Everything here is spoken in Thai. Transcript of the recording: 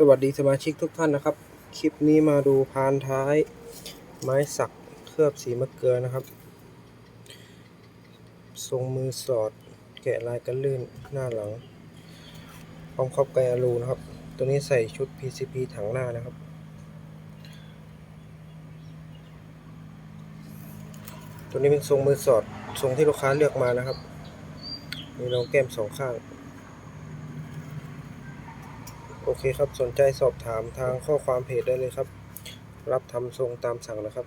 สวัสดีสมาชิกทุกท่านนะครับ คลิปนี้มาดูพานท้าย ไม้สักเคลือบสีมะเกลือนะครับ ทรงมือสอด แกะลายกันลื่นหน้าหลังพร้อมครอบไกอะลูนะครับ ตัวนี้ใส่ชุด PCP ถังหน้านะครับ ตัวนี้เป็นทรงมือสอด ทรงที่ลูกค้าเลือกมานะครับ มีรองแก้มสองข้าง โอเคครับ สนใจสอบถามทางข้อความเพจได้เลยครับ รับทำทรงตามสั่งนะครับ